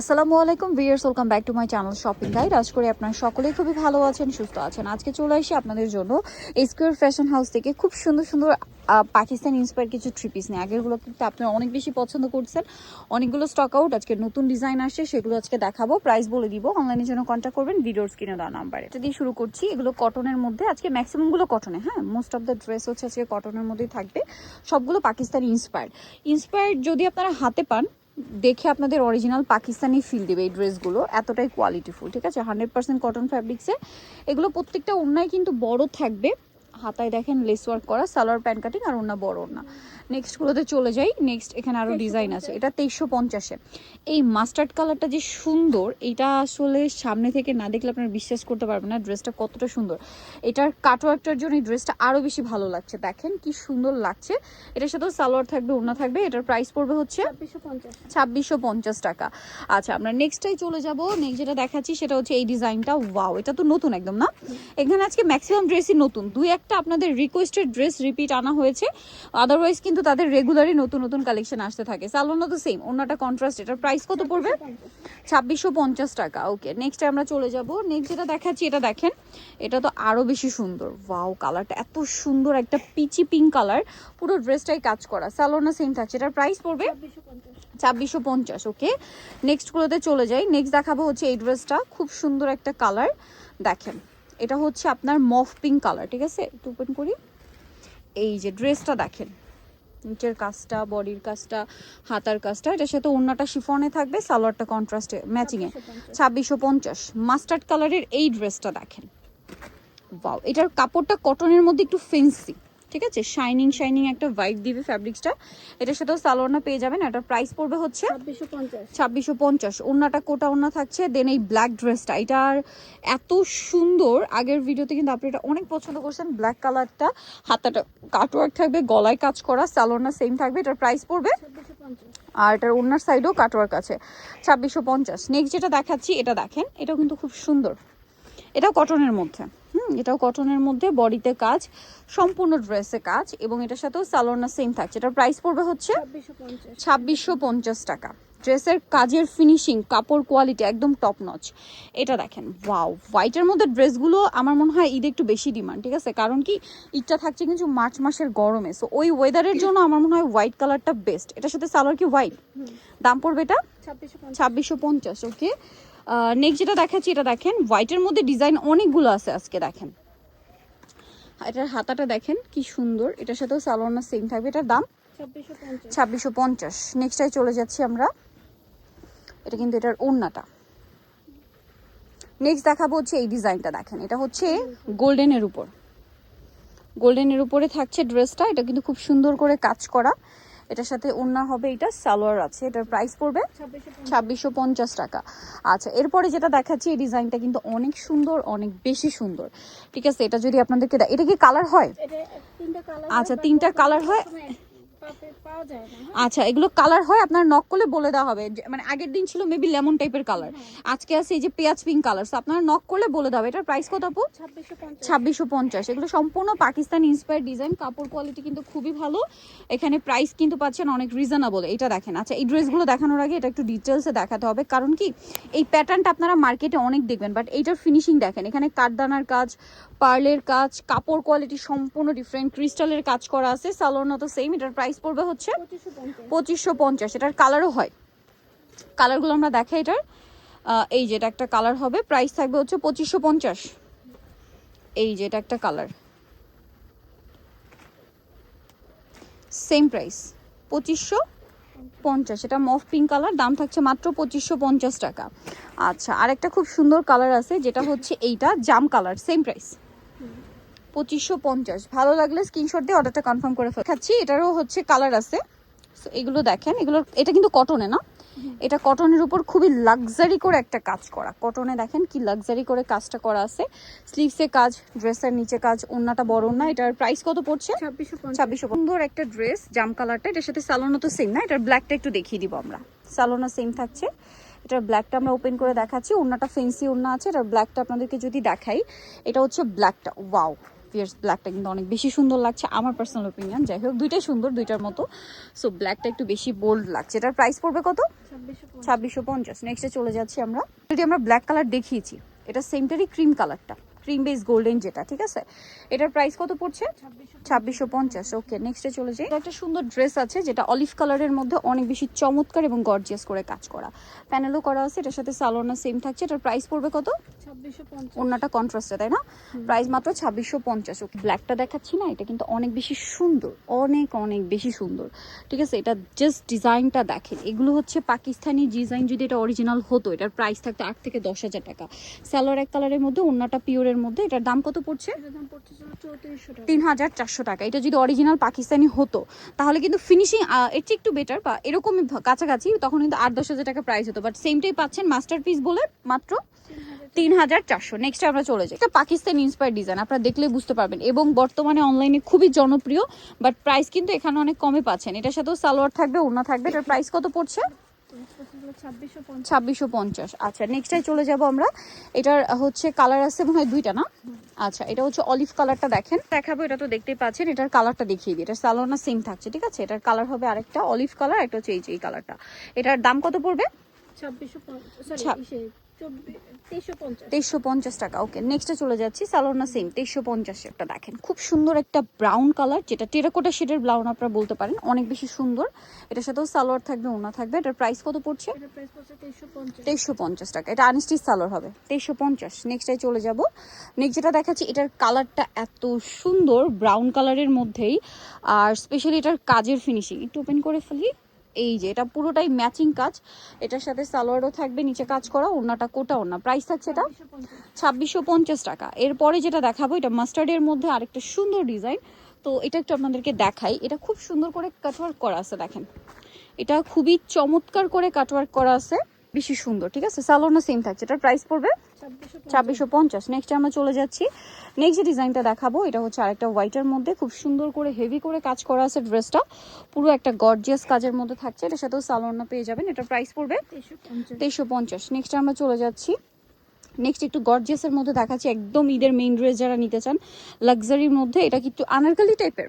আসসালামু আলাইকুম viewers welcome back to my channel shopping guide. আজ করে আপনারা সকলেই খুবই ভালো আছেন, সুস্থ আছেন। আজকে চলে আসি আপনাদের জন্য স্কোয়ার ফ্যাশন হাউস থেকে খুব সুন্দর সুন্দর পাকিস্তান ইন্সপায়ার কিছু থ্রি পিস নিয়ে। আগেরগুলো কিন্তু আপনারা অনেক বেশি পছন্দ করছেন। অনেকগুলো স্টক আউট আজকে নতুন ডিজাইন আসছে, সেগুলো আজকে দেখাবো। প্রাইস বলে দিব অনলাইনের জন্য কন্ট্যাক্ট করবেন, ভিডিওর স্ক্রিনে দেওয়া নাম্বারে এটা দিয়ে শুরু করছি, এগুলো কটনের মধ্যে। আজকে ম্যাক্সিমামগুলো কটনে হ্যাঁ? মোস্ট অফ দ্য ড্রেস হচ্ছে আজকে কটনের মধ্যেই থাকবে। সবগুলো পাকিস্তানি ইন্সপায়ার ইন্সপায়ার যদি আপনারা হাতে পান দেখে আপনাদের অরিজিনাল পাকিস্তানি ফিল দেবে এই ড্রেসগুলো এতটাই কোয়ালিটিফুল ঠিক আছে? হান্ড্রেড পার্সেন্ট কটন ফ্যাব্রিক্সে এগুলো প্রত্যেকটা অন্যায় কিন্তু বড় থাকবে। হাতায় দেখেন লেস ওয়ার্ক করা সালোয়ার প্যান্ট কাটিং আর ওড়না বড় ওড়না। নেক্সটগুলোতে চলে যাই নেক্সট এখানে আরও ডিজাইন আছে। এটা তেইশশো পঞ্চাশে। এই মাস্টার্ড কালারটা যে সুন্দর এটা আসলে সামনে থেকে না দেখলে আপনারা বিশ্বাস করতে পারবেন না ড্রেসটা কতটা সুন্দর। এটার কাটওয়ার্কটার জন্য এই ড্রেসটা আরও বেশি ভালো লাগছে। দেখেন কি সুন্দর লাগছে। এটার সাথেও সালোয়ার থাকবে ওনা থাকবে। এটার প্রাইস পড়বে হচ্ছে ছাব্বিশশো পঞ্চাশ টাকা। আচ্ছা আমরা নেক্সটটাই চলে যাব। নেক্সট যেটা দেখাচ্ছি সেটা হচ্ছে এই ডিজাইনটা ওয়াও এটা তো নতুন একদম না? এখানে আজকে ম্যাক্সিমাম ড্রেসই নতুন। দুই একটা আপনাদের রিকোয়েস্টেড ড্রেস রিপিট আনা হয়েছে। আদারওয়াইজ কিন্তু তাদের রেগুলারই নতুন নতুন কালেকশন আসতে থাকে। সালোনা তো সেম অন্যটা কন্ট্রাস্ট এটার প্রাইস কত পড়বে? ছাব্বিশশো পঞ্চাশ টাকা ওকে নেক্সট আমরা চলে যাব। নেক্সট যেটা দেখাচ্ছি, এটা দেখেন, এটা তো আরও বেশি সুন্দর। ওয়াও কালারটা এত সুন্দর, একটা পিচি পিঙ্ক কালার পুরো ড্রেসটাই কাজ করা। সালোনা সেম থাকছে। এটার প্রাইস পড়বে? ছাব্বিশশো পঞ্চাশ ওকে নেক্সটগুলোতে চলে যাই। নেক্সট দেখাবো হচ্ছে এই ড্রেসটা খুব সুন্দর একটা কালার দেখেন। এটা হচ্ছে আপনার মফ পিঙ্ক কালার ঠিক আছে? একটু ওপেন করি। এই যে ড্রেসটা দেখেন। নিচের কাজটা বডির কাজটা, হাতার কাজটা, এটার সাথে ওড়নাটা শিফনে থাকবে, সালোয়ারটা কন্ট্রাস্টে ম্যাচিংয়ে ছাব্বিশশো পঞ্চাশ। মাস্টার্ড কালারের এই ড্রেসটা দেখেন। বাও এটার কাপড়টা কটনের মধ্যে একটু ফেন্সি ঠিক আছে? শাইনিং শাইনিং একটা ভাইব দিবে ফ্যাব্রিক্সটা এটার সাথেও সালোয়ারনা পেয়ে যাবেন এটার প্রাইস পড়বে হচ্ছে ছাব্বিশশো পঞ্চাশ। ওড়নাটা কোটা ওড়না থাকছে দেন এই ব্ল্যাক ড্রেসটা এটার এত সুন্দর আগের ভিডিওতে কিন্তু আপনি এটা অনেক পছন্দ করছেন ব্ল্যাক কালারটা হাতাটা কাটওয়ার্ক থাকবে গলায় কাজ করা সালোয়ারনা সেম থাকবে এটার প্রাইস পড়বে। আর এটার ওড়নার সাইডেও কাটওয়ার্ক আছে ছাব্বিশশো পঞ্চাশ। নেক্সট যেটা দেখাচ্ছি এটা দেখেন এটাও কিন্তু খুব সুন্দর। এটাও কটনের মধ্যে। হুম এটাও কটনের মধ্যে বডিতে কাজ সম্পূর্ণ ড্রেসে কাজ এবং এটার সাথেও সালোয়ারনা সেম থাকছে। এটার প্রাইস পড়বে হচ্ছে ছাব্বিশশো পঞ্চাশ। টাকা। ড্রেসের কাজের ফিনিশিং কাপড় কোয়ালিটি একদম টপ নচ এটা দেখেন ওয়াও হোয়াইটের মধ্যে ড্রেসগুলো আমার মনে হয় ঈদে একটু বেশি ডিমান্ড ঠিক আছে? কারণ কি ঈদটা থাকছে কিন্তু মার্চ মাসের গরমে। সো ওই ওয়েদারের জন্য আমার মনে হয় হোয়াইট কালারটা বেস্ট এটার সাথে সালোয়ার কি হোয়াইট দাম পড়বে এটা? ছাব্বিশশো পঞ্চাশ। ওকে নেক্সট যেটা দেখাচ্ছি এটা দেখেন। হোয়াইটের মধ্যে ডিজাইন অনেকগুলো আছে আজকে দেখেন। এটার হাতাটা দেখেন কি সুন্দর। এটার সাথেও সালোয়ার সেম থাকবে। এটার দাম? ছাব্বিশশো পঞ্চাশ। নেক্সটাই চলে যাচ্ছি আমরা। এটা কিন্তু এটার ওড়নাটা। নেক্সট দেখাবো হচ্ছে এই ডিজাইনটা দেখেন। এটা হচ্ছে গোল্ডেনের উপর। গোল্ডেনের উপরে থাকছে ড্রেসটা এটা কিন্তু খুব সুন্দর করে কাজ করা। এটার সাথে ওড়না হবে এটা সালোয়ার আছে এটার প্রাইস পড়বে ছাব্বিশশো পঞ্চাশ টাকা। আচ্ছা এরপরে যেটা দেখাচ্ছি এই ডিজাইনটা কিন্তু অনেক সুন্দর অনেক বেশি সুন্দর। ঠিক আছে এটা যদি আপনাদেরকে এটা কি কালার হয়? আচ্ছা তিনটা কালার আচ্ছা, হয়? পাওয়া যায় হ্যাঁ? আচ্ছা এগুলো কালার হয় আপনার নক করলে বলে দেওয়া হবে। মানে আগের দিন ছিল মেবি লেমন টাইপের কালার আজকে আছে এই যে পেঁয়াজ পিঙ্ক কালার আপনার নক করলে বলে দেওয়া হবে। এটার প্রাইস কত আপু? ছাব্বিশশো পঞ্চাশ। এগুলো সম্পূর্ণ পাকিস্তান ইন্সপায়ার ডিজাইন কাপড় কোয়ালিটি কিন্তু খুবই ভালো। এখানে প্রাইস কিন্তু পাচ্ছেন অনেক রিজনেবল এটা দেখেন। আচ্ছা এই ড্রেসগুলো দেখানোর আগে এটা একটু ডিটেলসে দেখাতে হবে। কারণ কি এই প্যাটার্নটা আপনারা মার্কেটে অনেক দেখবেন বাট এইটার ফিনিশিং দেখেন। এখানে কাঠদানার কাজ পার্লের কাজ কাপড় কোয়ালিটি সম্পূর্ণ ডিফারেন্ট ক্রিস্টালের কাজ করা আছে। সালোয়ার তো সেম এটার প্রাইস পড়বে হচ্ছে পঁচিশশো পঞ্চাশ। এটার কালারও হয়। কালারগুলো আমরা দেখাই এটার। এই যে এটা একটা কালার হবে প্রাইস থাকবে হচ্ছে পঁচিশশো পঞ্চাশ। এই যে এটা একটা কালার সেম প্রাইস পঁচিশশো পঞ্চাশ। এটা মফ পিঙ্ক কালার দাম থাকছে মাত্র পঁচিশশো পঞ্চাশ টাকা। আচ্ছা আরেকটা খুব সুন্দর কালার আছে, যেটা হচ্ছে এইটা, জাম কালার সেম প্রাইস পঁচিশশো পঞ্চাশ। ভালো লাগলে স্ক্রিনশট দিয়ে অর্ডারটা কনফার্ম করে খাচ্ছি এটারও হচ্ছে কালার আছে। So, এগুলো দেখেন এগুলো এটা কিন্তু কটনে না? এটা কটনের উপর খুবই লাক্সারি করে একটা কাজ করা। কটনে দেখেন কি লাক্সারি করে কাজটা করা আছে। স্লিভসে কাজ ড্রেসের নিচে কাজ ওন্নাটা বড় না এটার প্রাইস কত পড়ছে? ছাব্বিশশো সুন্দর একটা ড্রেস জাম কালারটা এটার সাথে সালোনা তো সেম না? এটার ব্ল্যাকটা একটু দেখিয়ে দিব আমরা। সালোনা সেম থাকছে। এটার ব্ল্যাকটা আমরা ওপেন করে দেখাচ্ছি। ওড়নাটা ফেন্সি ওড়না আছে। এটার ব্ল্যাকটা আপনাদেরকে যদি দেখাই এটা হচ্ছে ব্ল্যাকটা ওয়াও ফিয়ার্স ব্ল্যাকটা কিন্তু অনেক বেশি সুন্দর লাগছে আমার পার্সোনাল ওপিনিয়ন যাই হোক দুইটাই সুন্দর দুইটার মতো। সো ব্ল্যাকটা একটু বেশি বোল্ড লাগছে। এটার প্রাইস পড়বে কত? ছাব্বিশশো পঞ্চাশ। নেক্সটে চলে যাচ্ছি আমরা। যদি আমরা ব্ল্যাক কালার দেখিয়েছি এটা সেমটারই ক্রিম কালারটা ক্রিম বেস গোল্ডেন যেটা ঠিক আছে? এটার প্রাইস কত পড়ছে? ছাব্বিশশো পঞ্চাশ ওকে নেক্সটে চলে যাই। এটা একটা সুন্দর ড্রেস আছে যেটা অলিভ কালারের মধ্যে অনেক বেশি চমৎকার এবং গর্জিয়াস করে কাজ করা। প্যানেলও করা আছে এটার সাথে সালোনা সেম থাকছে। এটার প্রাইস পড়বে কত? অন্যটা কন্ট্রাস্টে তাই না? প্রাইস মাত্র ছাব্বিশশো পঞ্চাশ ওকে ব্ল্যাকটা দেখাচ্ছি না এটা কিন্তু অনেক বেশি সুন্দর অনেক অনেক বেশি সুন্দর। ঠিক আছে এটা জাস্ট ডিজাইনটা দেখেন। এগুলো হচ্ছে পাকিস্তানি ডিজাইন যদি এটা অরিজিনাল হতো এটার প্রাইস থাকতো আট থেকে দশ হাজার টাকা। স্যালোয়ার এক কালারের মধ্যে অন্যটা পিওরের মধ্যে এটার দাম কত পড়ছে? তিন হাজার চারশো টাকা। এটা যদি অরিজিনাল পাকিস্তানি হতো তাহলে কিন্তু ফিনিশিং এর চেয়ে একটু বেটার বা এরকমই কাছাকাছি তখন কিন্তু আট দশ হাজার টাকা প্রাইস হতো। বাট সেমটাই পাচ্ছেন মাস্টার পিস বলে মাত্র তিন হাজার চারশো। নেক্সট আমরা চলে যাই। এটা পাকিস্তানি ইন্সপায়ার ডিজাইন আপনারা দেখলে বুঝতে পারবেন। এবং বর্তমানে অনলাইনে খুবই জনপ্রিয় বাট প্রাইস কিন্তু এখানে অনেক কমে পাচ্ছেন। এটার সাথেও সালোয়ার থাকবে ওড়না থাকবে এটার প্রাইস কত পড়ছে? ছাব্বিশশো পঞ্চাশ। আচ্ছা নেক্সটাই চলে যাব আমরা। এটার হচ্ছে কালার আছে মনে হয় দুইটা না? আচ্ছা এটা হচ্ছে অলিভ কালারটা দেখেন। দেখাবো এটা তো দেখতেই পাচ্ছেন এটার কালারটা দেখিয়ে দিই। এটা সালোনা সেম থাকছে ঠিক আছে? এটার কালার হবে আরেকটা অলিভ কালার একটা হচ্ছে এই যে এই কালারটা এটার দাম কত পড়বে? ছাব্বিশশো তেইশশো পঞ্চাশ। টাকা ওকে নেক্সটে চলে যাচ্ছি সালোনা সেম তেইশশো পঞ্চাশ একটা দেখেন। খুব সুন্দর একটা ব্রাউন কালার যেটা টেরাকোটা শেডের ব্রাউন আপনারা বলতে পারেন অনেক বেশি সুন্দর। এটার সাথেও সালোয়ার থাকবে ওনা থাকবে এটার প্রাইস কত পড়ছে? তেইশশো পঞ্চাশ। টাকা এটা আনস্টিচ সালোয়ার হবে তেইশশো পঞ্চাশ। নেক্সটাই চলে যাব নেক্সট যেটা দেখাচ্ছি এটার কালারটা এত সুন্দর ব্রাউন কালারের মধ্যেই আর স্পেশালি এটার কাজের ফিনিশিং একটু ওপেন করে ফেলি। এই যে, এটা পুরোটাই ম্যাচিং কাজ। এটার সাথে সালোয়ারও থাকবে, নিচে কাজ করা ওনাটা কোটা ওনা প্রাইস থাকছে এটা ছাব্বিশশো পঞ্চাশ টাকা। এরপরে যেটা দেখাবো, এটা মাস্টার্ডের মধ্যে আরেকটা সুন্দর ডিজাইন তো এটা একটু আপনাদেরকে দেখাই। এটা খুব সুন্দর করে কাটওয়ার্ক করা আছে, দেখেন। এটা খুবই চমৎকার করে কাটওয়ার্ক করা আছে। বেশি সুন্দর ঠিক আছে? সালোনা সেম থাকছে। এটার প্রাইস পড়বে ছাব্বিশশো ছাব্বিশশো পঞ্চাশ। নেক্সট আমরা চলে যাচ্ছি। নেক্সট যে ডিজাইনটা দেখাবো এটা হচ্ছে আরেকটা হোয়াইটের মধ্যে। খুব সুন্দর করে হেভি করে কাজ করা আছে ড্রেসটা পুরো একটা গর্জিয়াস কাজের মধ্যে থাকছে। এটার সাথেও সালোনা পেয়ে যাবেন। এটার প্রাইস পড়বে তেইশশো পঞ্চাশ। নেক্সট আমরা চলে যাচ্ছি। নেক্সট একটু গর্জিয়াসের মধ্যে দেখাচ্ছি একদম ঈদের মেইন ড্রেস যারা নিতে চান লাক্সারির মধ্যে এটা কিন্তু আনারকালি টাইপের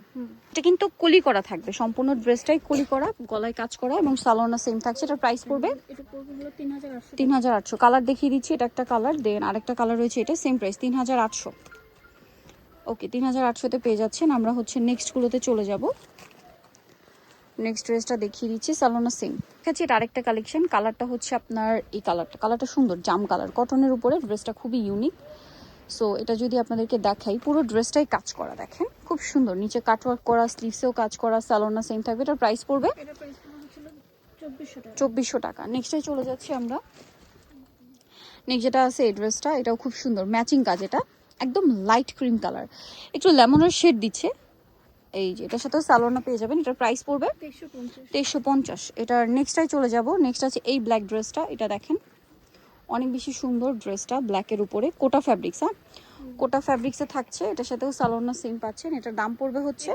এটা কিন্তু কলি করা থাকবে সম্পূর্ণ ড্রেসটাই কলি করা গলায় কাজ করা এবং সালোনা সেম থাকছে এটার প্রাইস পড়বে এটা তিন হাজার আটশো কালার দেখিয়ে দিচ্ছি এটা একটা কালার দেন আরেকটা কালার রয়েছে এটা সেম প্রাইস তিন হাজার আটশো। ওকে তিন হাজার আটশোতে পেয়ে যাচ্ছেন আমরা হচ্ছে নেক্সটগুলোতে চলে যাব। নেক্সট ড্রেসটা দেখিয়ে দিচ্ছি সালোনা সেম আছে এটা আরেকটা কালেকশন কালারটা হচ্ছে আপনার এই কালারটা কালারটা সুন্দর জাম কালার কটনের উপরে ড্রেসটা খুবই ইউনিক সো এটা যদি আপনাদেরকে দেখাই পুরো ড্রেসটাই কাজ করা দেখেন? খুব সুন্দর। নিচে কাটওয়ার্ক করা স্লিভসেও কাজ করা সালোনা সেম থাকবে। এটার প্রাইস পড়বে? চব্বিশশো টাকা। নেক্সটে চলে যাচ্ছি আমরা। নেক্সট যেটা আছে এই ড্রেসটা এটাও খুব সুন্দর। ম্যাচিং কাজ এটা। একদম লাইট ক্রিম কালার একটু লেমনের শেড দিচ্ছে। এই যে এটার সাথেও সালোনা পেয়ে যাবেন এটার প্রাইস পড়বে তেইশশো পঞ্চাশ। এটার নেক্সটাই চলে যাব নেক্সট আছে এই ব্ল্যাক ড্রেসটা এটা দেখেন। অনেক বেশি সুন্দর ড্রেসটা ব্ল্যাকের উপরে কোটা ফ্যাব্রিক্স হ্যাঁ? কোটা ফ্যাব্রিক্সে থাকছে এটার সাথেও সালোনা সেম পাচ্ছেন এটার দাম পড়বে হচ্ছে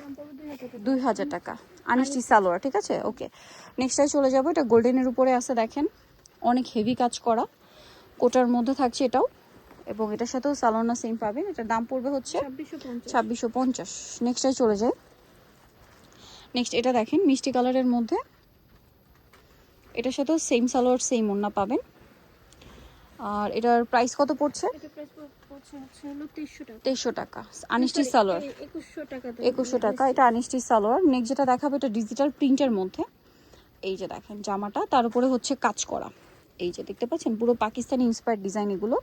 দাম পড়বে দুই হাজার টাকা। আনিসটি সালোয়ার ঠিক আছে? ওকে নেক্সটাই চলে যাব এটা গোল্ডেনের উপরে আছে দেখেন। অনেক হেভি কাজ করা। কোটার মধ্যে থাকছে এটাও। এবং এটার সাথেও সালোনা সেম পাবেন। এটার দাম পড়বে হচ্ছে ছাব্বিশশো পঞ্চাশ। নেক্সটাই চলে যায় নেক্সট এটা দেখেন মিষ্টি কালারের মধ্যে। এটার সাথেও সেম সালোয়ার সেম ওন্না পাবেন। আর এটার প্রাইস কত পড়ছে? তেইশশো টাকা। তেইশশো সালোয়ার একুশশো টাকা এটা আনিসটি সালোয়ার নেক্সট যেটা দেখাবো এটা ডিজিটাল প্রিন্টের মধ্যে। এই যে দেখেন জামাটা তার উপরে হচ্ছে কাজ করা। এই যে দেখতে পাচ্ছেন পুরো পাকিস্তানি ইন্সপায়ার্ড ডিজাইন এগুলো।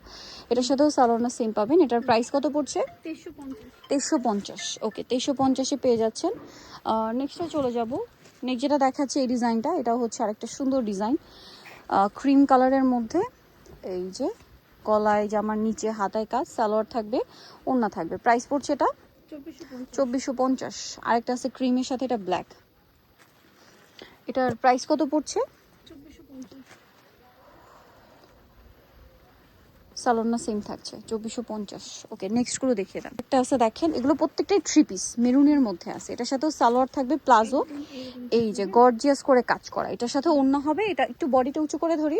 এটার সাথেও সালোয়ার সেম পাবেন। এটার প্রাইস কত পড়ছে? তেইশশো পঞ্চাশ। ওকে তেইশশো পঞ্চাশে পেয়ে যাচ্ছেন। নেক্সটে চলে যাব। নেক্সট যেটা দেখাচ্ছে এই ডিজাইনটা এটা হচ্ছে আরেকটা সুন্দর ডিজাইন ক্রিম কালারের মধ্যে এই যে গলায় জামার নিচে হাতায় কাজ সালোয়ার থাকবে ওড়না থাকবে। প্রাইস পড়ছে এটা? চব্বিশশো পঞ্চাশ। আরেকটা আছে ক্রিমের সাথে এটা ব্ল্যাক এটার প্রাইস কত পড়ছে চব্বিশশো পঞ্চাশ সালোনা সেম থাকছে, চব্বিশশো পঞ্চাশ। ওকে নেক্সটগুলো দেখিয়ে দেন। একটা আছে দেখেন, এগুলো প্রত্যেকটাই থ্রি পিস মেরুনের মধ্যে আছে। এটার সাথেও সালোয়ার থাকবে, প্লাজো। এই যে গর্জিয়াস করে কাজ করা। এটার সাথে অন্য হবে, এটা একটু বডিটা উঁচু করে ধরি।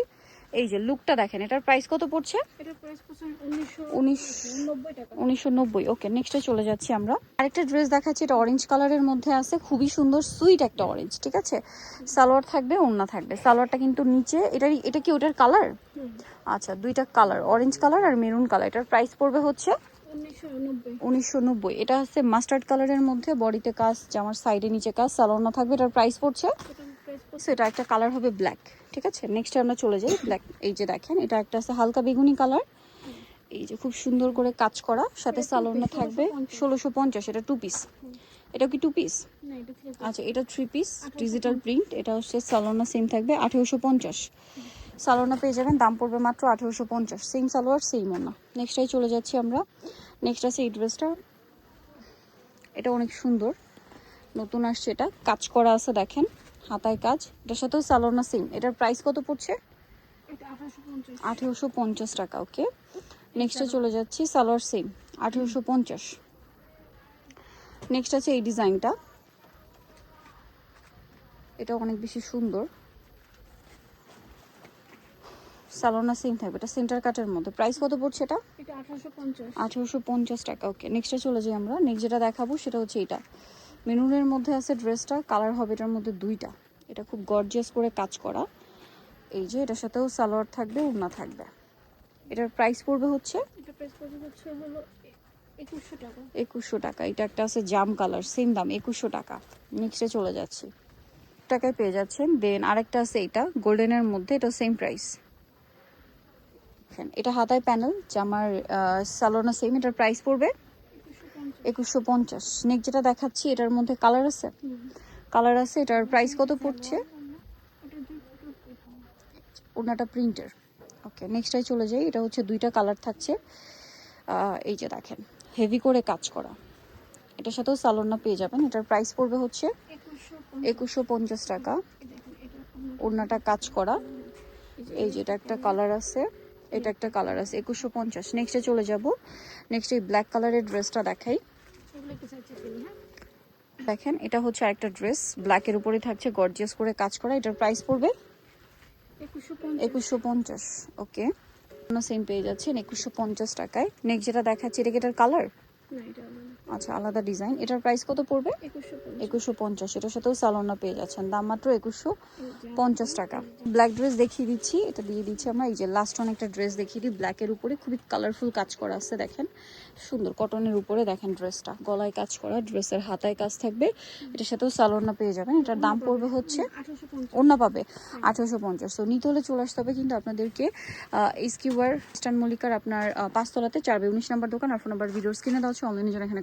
এই যে লুকটা দেখেন এটার প্রাইস কত পড়ছে? উনিশশো নব্বই। ওকে নেক্সটে চলে যাচ্ছি আমরা। আরেকটা ড্রেস দেখাচ্ছি এটা অরেঞ্জ কালারের মধ্যে আছে। খুবই সুন্দর সুইট একটা অরেঞ্জ ঠিক আছে? সালোয়ার থাকবে ওড়না থাকবে। সালোয়ারটা কিন্তু নিচে এটা এটা কি ওটার কালার আচ্ছা দুইটা কালার অরেঞ্জ কালার আর মেরুন কালার এটার প্রাইস পড়বে হচ্ছে উনিশশো নব্বই। এটা হচ্ছে মাস্টার্ড কালারের মধ্যে বডিতে কাজ জামার সাইডে নিচে কাজ সালোয়ার না থাকবে এটার এটার প্রাইস পড়ছে সো এটা একটা কালার হবে ব্ল্যাক ঠিক আছে? নেক্সট আমরা চলে যাই ব্ল্যাক এই যে দেখেন এটা একটা আছে হালকা বেগুনি কালার এই যে খুব সুন্দর করে কাজ করা সাথে piece, থাকবে ষোলোশো পঞ্চাশ এটা টু পিস এটা কি টু পিস আচ্ছা এটা থ্রি পিস ডিজিটাল প্রিন্ট এটা হচ্ছে সালোনা সেম থাকবে আঠেরোশো পঞ্চাশ। সালোনা পেয়ে যাবেন দাম পড়বে মাত্র আঠেরোশো পঞ্চাশ। সেম সালোয়ার সেম ওনা নেক্সটাই চলে যাচ্ছি আমরা। নেক্সট আছে এই ড্রেসটা এটা অনেক সুন্দর। নতুন আসছে এটা। কাজ করা আছে দেখেন। হাতায় কাজ। এটার সাথেও সালোনা সেম এটার প্রাইস কত পড়ছে? আঠারোশো পঞ্চাশ। টাকা ওকে নেক্সটে চলে যাচ্ছি সালোয়ার সেম আঠেরোশো পঞ্চাশ। নেক্সট আছে এই ডিজাইনটা। এটা অনেক বেশি সুন্দর। সালোনা সেম থাকবে এটা সেন্টার কাটের মধ্যে। প্রাইস কত পড়ছে এটা? এটা আঠারোশো পঞ্চাশ। আঠেরোশো পঞ্চাশ টাকা ওকে নেক্সটে চলে যাই আমরা। নেক্সট যেটা দেখাবো সেটা হচ্ছে এটা। মেনুনের মধ্যে আছে ড্রেসটা কালার হবে এটার মধ্যে দুইটা। এটা খুব গর্জিয়াস করে কাজ করা। এই যে এটার সাথেও সালোয়ার থাকবে ওড়না থাকবে। এটার প্রাইস পড়বে হচ্ছে একুশশো টাকা। এটা একটা আছে জাম কালার সেম দাম একুশশো টাকা। নেক্সটে চলে যাচ্ছি। টাকায় পেয়ে যাচ্ছেন। দেন আরেকটা আছে এটা গোল্ডেনের মধ্যে এটা সেম প্রাইস এটা হাতায় প্যানেল জামার সালোনা সেম এটার প্রাইস পড়বে একুশশো পঞ্চাশ। নেক্সট যেটা দেখাচ্ছি, এটার মধ্যে কালার আছে? কালার আছে, এটার প্রাইস কত পড়ছে? ওনাটা প্রিন্টার ওকে নেক্সটাই চলে যাই, এটা হচ্ছে দুইটা কালার থাকছে। এই যে দেখেন হেভি করে কাজ করা। এটার সাথেও সালোনা পেয়ে যাবেন, এটার প্রাইস পড়বে হচ্ছে একুশশো পঞ্চাশ টাকা। ওড়নাটা কাজ করা। এই যে এই যে এটা একটা কালার আছে। এটা একটা কালার আছে একুশশো পঞ্চাশ। নেক্সটে চলে যাব। নেক্সট এই ব্ল্যাক কালারের ড্রেসটা দেখাই। দেখেন এটা হচ্ছে আরেকটা ড্রেস ব্ল্যাকের উপরে থাকছে গর্জিয়াস করে কাজ করা। এটার প্রাইস পড়বে? একুশশো পঞ্চাশ। ওকে সেম পেয়ে যাচ্ছেন একুশশো পঞ্চাশ টাকায়। নেক্সট যেটা দেখাচ্ছি এটা কি এটার কালার না এটা আলাদা। আচ্ছা আলাদা ডিজাইন। এটার প্রাইস কত পড়বে? একুশশো পঞ্চাশ। এটার সাথেও সালোনা পেয়ে যাচ্ছেন। দাম মাত্র একুশশো পঞ্চাশ টাকা। ব্ল্যাক ড্রেস দেখিয়ে দিচ্ছি। এটা দিয়ে দিচ্ছি আমরা। এই যে লাস্ট অন একটা ড্রেস দেখিয়ে দিই। ব্ল্যাকের উপরে খুবই কালারফুল কাজ করা আছে দেখেন। সুন্দর কটনের উপরে দেখেন ড্রেসটা গলায় কাজ করা ড্রেসের হাতায় কাজ থাকবে। এটার সাথেও সালোনা পেয়ে যাবেন। এটার দাম পড়বে হচ্ছে অন্য পাবে। আঠারোশো পঞ্চাশ। তো নিতে হলে চলে আসতে হবে কিন্তু আপনাদেরকে এসকিউআর স্টান মল্লিকার আপনার পাঁচতলাতে। চার উনিশ নাম্বার দোকান। আর ফোন নাম্বার ভিডিওস কিনে দেওয়া হচ্ছে অনলাইনে জন্য এখানে